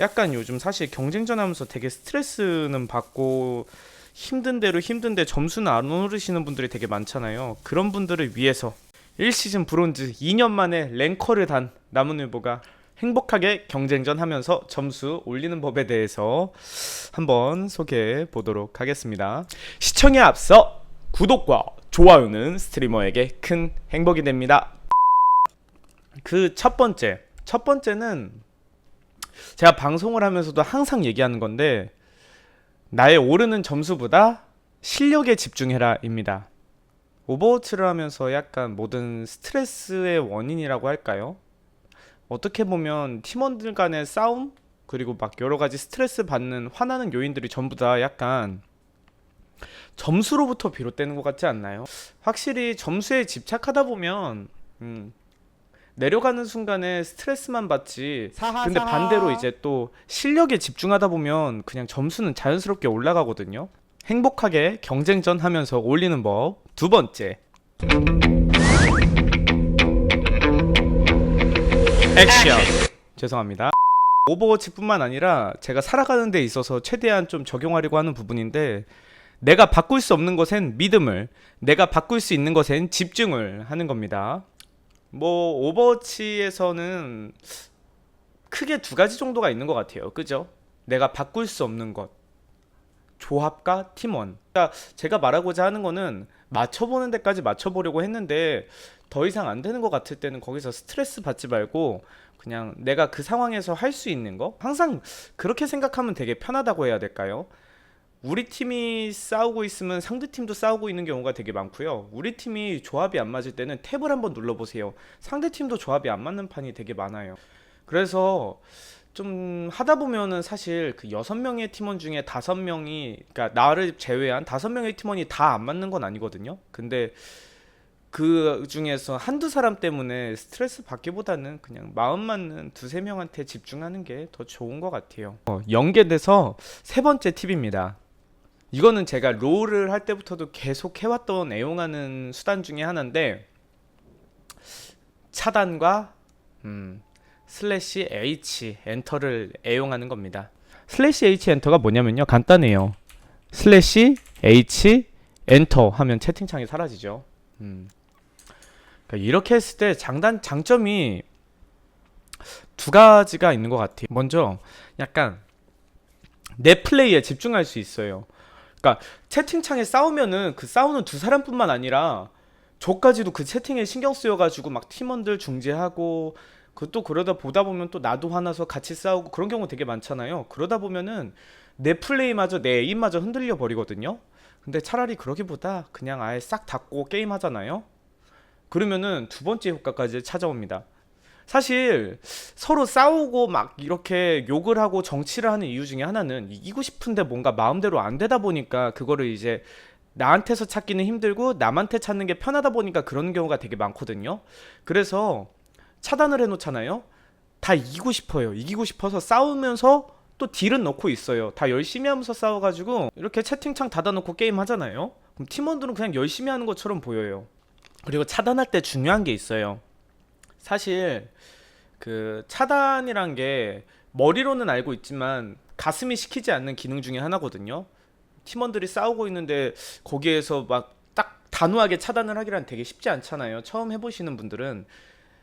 약간 요즘 사실 경쟁전 하면서 되게 스트레스는 받고 힘든 대로 힘든데 점수는 안 오르시는 분들이 되게 많잖아요. 그런 분들을 위해서 1시즌 브론즈 2년 만에 랭커를 단 남은 후보가 행복하게 경쟁전 하면서 점수 올리는 법에 대해서 한번 소개해 보도록 하겠습니다. 시청에 앞서 구독과 좋아요는 스트리머에게 큰 행복이 됩니다. 그 첫 번째, 첫 번째는 제가 방송을 하면서도 항상 얘기하는 건데 나의 오르는 점수보다 실력에 집중해라입니다. 오버워치를 하면서 약간 모든 스트레스의 원인이라고 할까요? 어떻게 보면 팀원들 간의 싸움 그리고 막 여러 가지 스트레스 받는 화나는 요인들이 전부 다 약간 점수로부터 비롯되는 것 같지 않나요? 확실히 점수에 집착하다 보면 음, 내려가는 순간에 스트레스만 받지. 사하, 근데 사하. 반대로 이제 또 실력에 집중하다 보면 그냥 점수는 자연스럽게 올라가거든요. 행복하게 경쟁전 하면서 올리는 법. 두 번째. 액션. 죄송합니다. 오버워치뿐만 아니라 제가 살아가는 데 있어서 최대한 좀 적용하려고 하는 부분인데 내가 바꿀 수 없는 것엔 믿음을, 내가 바꿀 수 있는 것엔 집중을 하는 겁니다. 뭐 오버워치에서는 크게 두 가지 정도가 있는 것 같아요. 그죠? 내가 바꿀 수 없는 것. 조합과 팀원. 그러니까 제가 말하고자 하는 거는 맞춰보는 데까지 맞춰보려고 했는데 더 이상 안 되는 것 같을 때는 거기서 스트레스 받지 말고 그냥 내가 그 상황에서 할 수 있는 거 항상 그렇게 생각하면 되게 편하다고 해야 될까요? 우리 팀이 싸우고 있으면 상대 팀도 싸우고 있는 경우가 되게 많고요. 우리 팀이 조합이 안 맞을 때는 탭을 한번 눌러보세요. 상대 팀도 조합이 안 맞는 판이 되게 많아요. 그래서 좀 하다 보면은 사실 그 여섯 명의 팀원 중에 다섯 명이 그러니까 나를 제외한 다섯 명의 팀원이 다 안 맞는 건 아니거든요. 근데 그 중에서 한두 사람 때문에 스트레스 받기보다는 그냥 마음 맞는 두세 명한테 집중하는 게 더 좋은 것 같아요. 어, 연계돼서 세 번째 팁입니다. 이거는 제가 롤을 할 때부터도 계속 해왔던 애용하는 수단 중에 하나인데 차단과 음, 슬래시 H 엔터를 애용하는 겁니다. 슬래시 H 엔터가 뭐냐면요 간단해요. 슬래시 H 엔터 하면 채팅창이 사라지죠. 음. 그러니까 이렇게 했을 때 장단 장점이 두 가지가 있는 것 같아요. 먼저 약간 내 플레이에 집중할 수 있어요. 그러니까 채팅창에 싸우면은 그 싸우는 두 사람뿐만 아니라 저까지도 그 채팅에 신경 쓰여가지고 막 팀원들 중재하고 그 또 그러다 보다 보면 또 나도 화나서 같이 싸우고 그런 경우 되게 많잖아요. 그러다 보면은 내 플레이마저 내 에임마저 흔들려 버리거든요. 근데 차라리 그러기보다 그냥 아예 싹 닫고 게임 하잖아요. 그러면은 두 번째 효과까지 찾아옵니다. 사실 서로 싸우고 막 이렇게 욕을 하고 정치를 하는 이유 중에 하나는 이기고 싶은데 뭔가 마음대로 안 되다 보니까 그거를 이제 나한테서 찾기는 힘들고 남한테 찾는 게 편하다 보니까 그런 경우가 되게 많거든요. 그래서 차단을 해놓잖아요. 다 이기고 싶어요. 이기고 싶어서 싸우면서 또 딜은 넣고 있어요. 다 열심히 하면서 싸워가지고 이렇게 채팅창 닫아놓고 게임 하잖아요. 그럼 팀원들은 그냥 열심히 하는 것처럼 보여요. 그리고 차단할 때 중요한 게 있어요. 사실 그 차단이란 게 머리로는 알고 있지만 가슴이 시키지 않는 기능 중에 하나거든요. 팀원들이 싸우고 있는데 거기에서 막 딱 단호하게 차단을 하기란 되게 쉽지 않잖아요. 처음 해보시는 분들은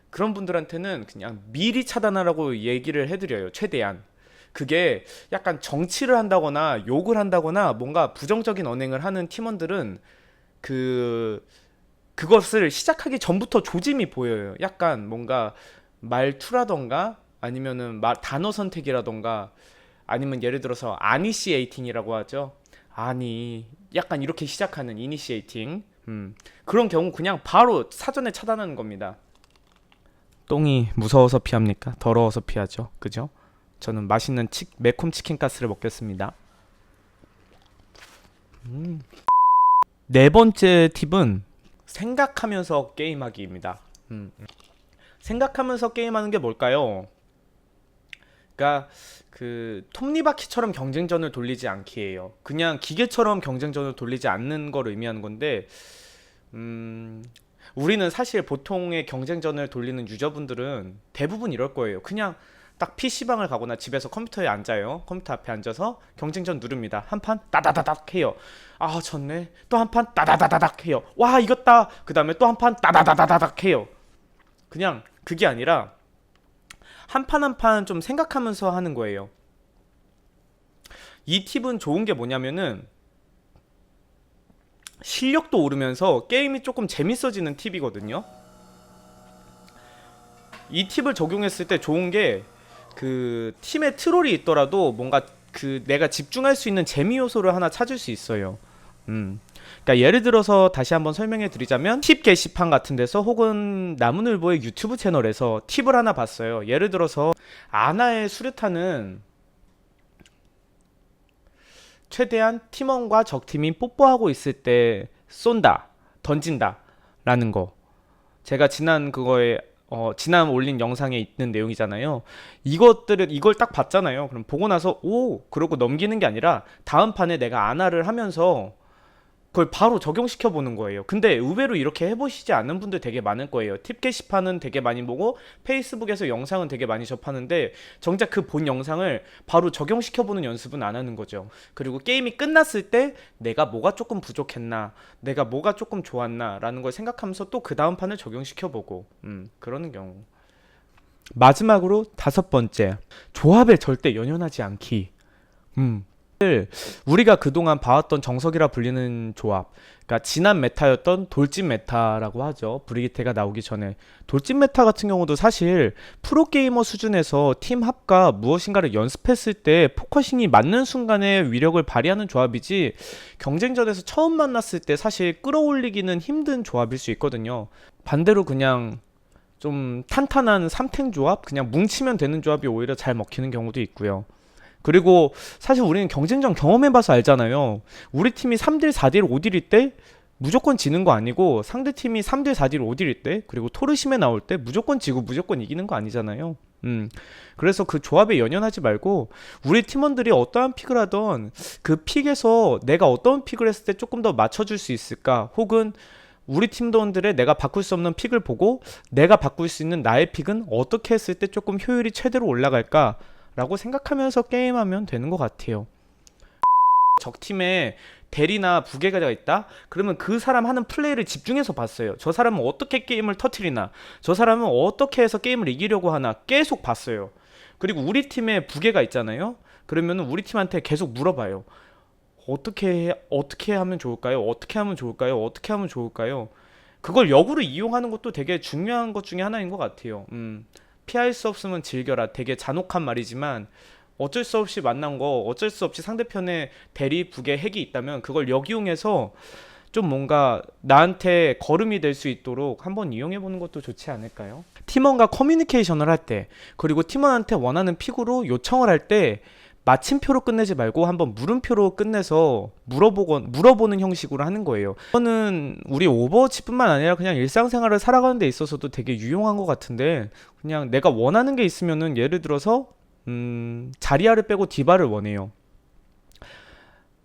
그런 분들한테는 그냥 미리 차단하라고 얘기를 해드려요. 최대한. 그게 약간 정치를 한다거나 욕을 한다거나 뭔가 부정적인 언행을 하는 팀원들은 그 그것을 시작하기 전부터 조짐이 보여요. 약간 뭔가 말투라던가 아니면은 말 단어 선택이라던가 아니면 예를 들어서 아니시에이팅이라고 하죠. 아니 약간 이렇게 시작하는 이니시에이팅 음, 그런 경우 그냥 바로 사전에 차단하는 겁니다. 똥이 무서워서 피합니까? 더러워서 피하죠. 그죠? 저는 맛있는 치, 매콤 치킨 가스를 먹겠습니다. 음. 네 번째 팁은 생각하면서 게임하기입니다. 음. 생각하면서 게임하는 게 뭘까요? 그러니까 그 톱니바퀴처럼 경쟁전을 돌리지 않기예요. 그냥 기계처럼 경쟁전을 돌리지 않는 걸 의미하는 건데, 음, 우리는 사실 보통의 경쟁전을 돌리는 유저분들은 대부분 이럴 거예요. 그냥 딱 PC방을 가거나 집에서 컴퓨터에 앉아요. 컴퓨터 앞에 앉아서 경쟁전 누릅니다. 한 판 따다다닥 해요. 아, 졌네. 또 한 판 따다다다닥 해요. 와, 이겼다. 그 다음에 또 한 판 따다다다닥 해요. 그냥 그게 아니라 한 판 한 판 좀 생각하면서 하는 거예요. 이 팁은 좋은 게 뭐냐면은 실력도 오르면서 게임이 조금 재밌어지는 팁이거든요. 이 팁을 적용했을 때 좋은 게 그 팀에 트롤이 있더라도 뭔가 그 내가 집중할 수 있는 재미 요소를 하나 찾을 수 있어요. 음. 그러니까 예를 들어서 다시 한번 설명해 드리자면 팁 게시판 같은 데서 혹은 나무늘보의 유튜브 채널에서 팁을 하나 봤어요. 예를 들어서 아나의 수류탄은 최대한 팀원과 적팀이 뽀뽀하고 있을 때 쏜다, 던진다 라는 거. 제가 지난 그거에 어, 지난 올린 영상에 있는 내용이잖아요. 이것들을 이걸 딱 봤잖아요. 그럼 보고 나서 오 그러고 넘기는 게 아니라 다음 판에 내가 아나를 하면서 그걸 바로 적용시켜 보는 거예요. 근데 의외로 이렇게 해보시지 않는 분들 되게 많을 거예요. 팁 게시판은 되게 많이 보고 페이스북에서 영상은 되게 많이 접하는데 정작 그 본 영상을 바로 적용시켜 보는 연습은 안 하는 거죠. 그리고 게임이 끝났을 때 내가 뭐가 조금 부족했나, 내가 뭐가 조금 좋았나라는 걸 생각하면서 또 그 다음 판을 적용시켜 보고, 음 그러는 경우. 마지막으로 다섯 번째 조합에 절대 연연하지 않기. 음. 우리가 그동안 봐왔던 정석이라 불리는 조합 그러니까 지난 메타였던 돌진 메타라고 하죠. 브리기테가 나오기 전에. 돌진 메타 같은 경우도 사실 프로게이머 수준에서 팀 합과 무엇인가를 연습했을 때 포커싱이 맞는 순간에 위력을 발휘하는 조합이지 경쟁전에서 처음 만났을 때 사실 끌어올리기는 힘든 조합일 수 있거든요. 반대로 그냥 좀 탄탄한 삼탱 조합 그냥 뭉치면 되는 조합이 오히려 잘 먹히는 경우도 있고요 그리고 사실 우리는 경쟁전 경험해봐서 알잖아요. 우리 팀이 3딜, 4딜, 5딜일 때 무조건 지는 거 아니고 상대 팀이 3딜, 4딜, 5딜일 때 그리고 토르심에 나올 때 무조건 지고 무조건 이기는 거 아니잖아요. 음. 그래서 그 조합에 연연하지 말고 우리 팀원들이 어떠한 픽을 하던 그 픽에서 내가 어떤 픽을 했을 때 조금 더 맞춰줄 수 있을까? 혹은 우리 팀원들의 내가 바꿀 수 없는 픽을 보고 내가 바꿀 수 있는 나의 픽은 어떻게 했을 때 조금 효율이 최대로 올라갈까? 라고 생각하면서 게임하면 되는 것 같아요. 적팀에 대리나 부계가 있다? 그러면 그 사람 하는 플레이를 집중해서 봤어요. 저 사람은 어떻게 게임을 터트리나? 저 사람은 어떻게 해서 게임을 이기려고 하나? 계속 봤어요. 그리고 우리 팀에 부계가 있잖아요. 그러면 우리 팀한테 계속 물어봐요. 어떻게 해, 어떻게 하면 좋을까요? 어떻게 하면 좋을까요? 어떻게 하면 좋을까요? 그걸 역으로 이용하는 것도 되게 중요한 것 중에 하나인 것 같아요. 음. 피할 수 없으면 즐겨라. 되게 잔혹한 말이지만 어쩔 수 없이 만난 거, 어쩔 수 없이 상대편에 대리, 북의 핵이 있다면 그걸 역이용해서 좀 뭔가 나한테 걸음이 될 수 있도록 한번 이용해 보는 것도 좋지 않을까요? 팀원과 커뮤니케이션을 할 때, 그리고 팀원한테 원하는 픽으로 요청을 할 때 마침표로 끝내지 말고 한번 물음표로 끝내서 물어보건 물어보는 형식으로 하는 거예요. 이거는 우리 오버워치뿐만 아니라 그냥 일상생활을 살아가는 데 있어서도 되게 유용한 것 같은데 그냥 내가 원하는 게 있으면은 예를 들어서 음, 자리아를 빼고 디바를 원해요.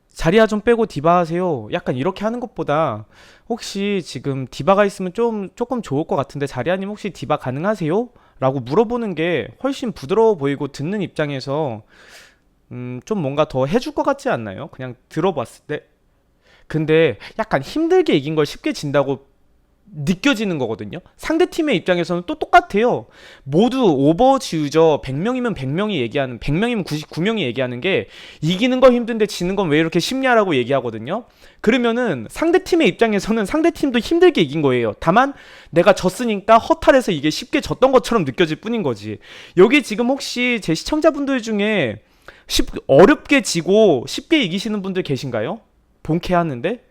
자리아 좀 빼고 디바 하세요. 약간 이렇게 하는 것보다 혹시 지금 디바가 있으면 좀 조금 좋을 것 같은데 자리아님 혹시 디바 가능하세요? 라고 물어보는 게 훨씬 부드러워 보이고 듣는 입장에서 음, 좀 뭔가 더 해줄 것 같지 않나요? 그냥 들어봤을 때. 근데 약간 힘들게 이긴 걸 쉽게 진다고 느껴지는 거거든요. 상대 팀의 입장에서는 또 똑같아요. 모두 오버워치 유저 100명이면 100명이 얘기하는 100명이면 99명이 얘기하는 게 이기는 거 힘든데 지는 건 왜 이렇게 쉽냐라고 얘기하거든요. 그러면은 상대 팀의 입장에서는 상대 팀도 힘들게 이긴 거예요. 다만 내가 졌으니까 허탈해서 이게 쉽게 졌던 것처럼 느껴질 뿐인 거지. 여기 지금 혹시 제 시청자분들 중에 쉽, 어렵게 지고 쉽게 이기시는 분들 계신가요? 본캐 하는데?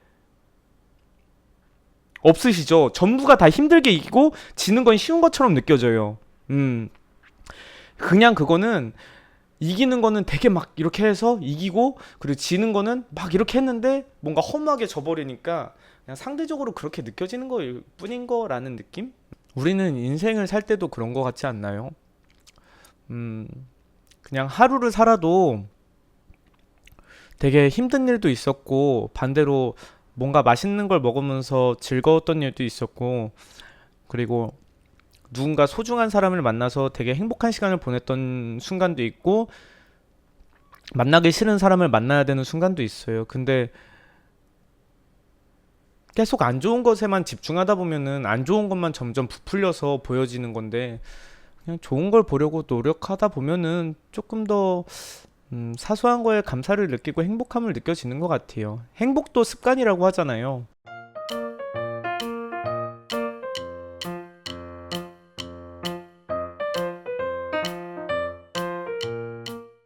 없으시죠? 전부가 다 힘들게 이기고 지는 건 쉬운 것처럼 느껴져요. 음. 그냥 그거는 이기는 거는 되게 막 이렇게 해서 이기고 그리고 지는 거는 막 이렇게 했는데 뭔가 허무하게 져버리니까 그냥 상대적으로 그렇게 느껴지는 거일 뿐인 거라는 느낌? 우리는 인생을 살 때도 그런 거 같지 않나요? 음, 그냥 하루를 살아도 되게 힘든 일도 있었고 반대로 뭔가 맛있는 걸 먹으면서 즐거웠던 일도 있었고 그리고 누군가 소중한 사람을 만나서 되게 행복한 시간을 보냈던 순간도 있고 만나기 싫은 사람을 만나야 되는 순간도 있어요. 근데 계속 안 좋은 것에만 집중하다 보면은 안 좋은 것만 점점 부풀려서 보여지는 건데 그냥 좋은 걸 보려고 노력하다 보면은 조금 더 음, 사소한 거에 감사를 느끼고 행복함을 느껴지는 것 같아요. 행복도 습관이라고 하잖아요.